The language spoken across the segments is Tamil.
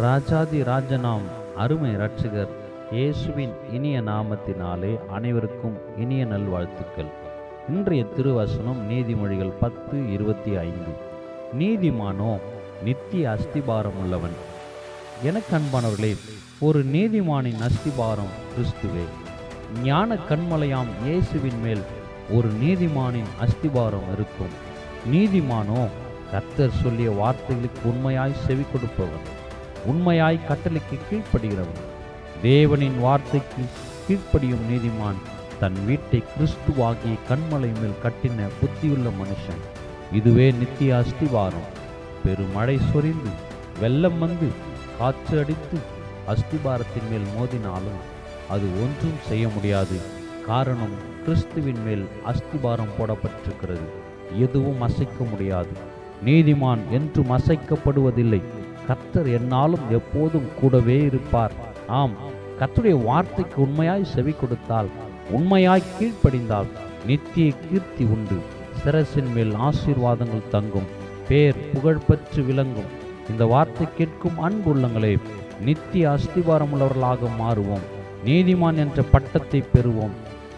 ராஜாதி ராஜனாம் அருமை ரட்சகர் இயேசுவின் இனிய நாமத்தினாலே அனைவருக்கும் இனிய நல்வாழ்த்துக்கள். இன்றைய திருவசனம் நீதிமொழிகள் பத்து இருபத்தி ஐந்து. நீதிமானோ நித்திய அஸ்திபாரம் உள்ளவன் எனக்கு அன்பானவர்களே ஒரு நீதிமானின் அஸ்திபாரம் கிறிஸ்துவே. ஞான கண்மலையாம் இயேசுவின் மேல் ஒரு நீதிமானின் அஸ்திபாரம் இருக்கும். நீதிமானோ கர்த்தர் சொல்லிய வார்த்தைகளுக்கு உண்மையாய் செவி கொடுப்பவன் உண்மையாய் கட்டளைக்கு கீழ்ப்படுகிறவன் தேவனின் வார்த்தைக்கு கீழ்ப்படியும் நீதிமான் தன் வீட்டை கிறிஸ்துவாகிய கண்மலை மேல் கட்டின புத்தியுள்ள மனுஷன். இதுவே நித்திய அஸ்திவாரம். பெருமழை சொரிந்து வெள்ளம் வந்து காற்று அடித்து அஸ்திபாரத்தின் மேல் மோதினாலும் அது ஒன்றும் செய்ய முடியாது. காரணம் கிறிஸ்துவின் மேல் அஸ்திபாரம் போடப்பட்டிருக்கிறது. எதுவும் அசைக்க முடியாது. நீதிமான் என்றும் அசைக்கப்படுவதில்லை. கர்த்தர் என்னாலும் எப்போதும் கூடவே இருப்பார். ஆம் கர்த்தருடைய வார்த்தைக்கு உண்மையாய் செவி கொடுத்தால் உண்மையாய் கீழ்ப்படிந்தால் நித்திய கீர்த்தி உண்டு. சிரசின் மேல் ஆசீர்வாதங்கள் தங்கும் பேர் புகழ்பெற்று விளங்கும். இந்த வார்த்தை கேட்கும் அன்புள்ளங்களே நித்திய அஸ்திபாரம் உள்ளவர்களாக மாறுவோம். நீதிமான் என்ற பட்டத்தை பெறுவோம்.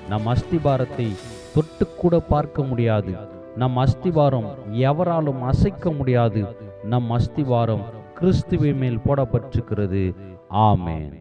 நம் அஸ்திபாரத்தை தொட்டுக்கூட பார்க்க முடியாது. நம் அஸ்திபாரம் எவராலும் அசைக்க முடியாது. நம் அஸ்திவாரம் கிறிஸ்துவின் மேல் போடப்பட்டிருக்கிறது. ஆமேன்.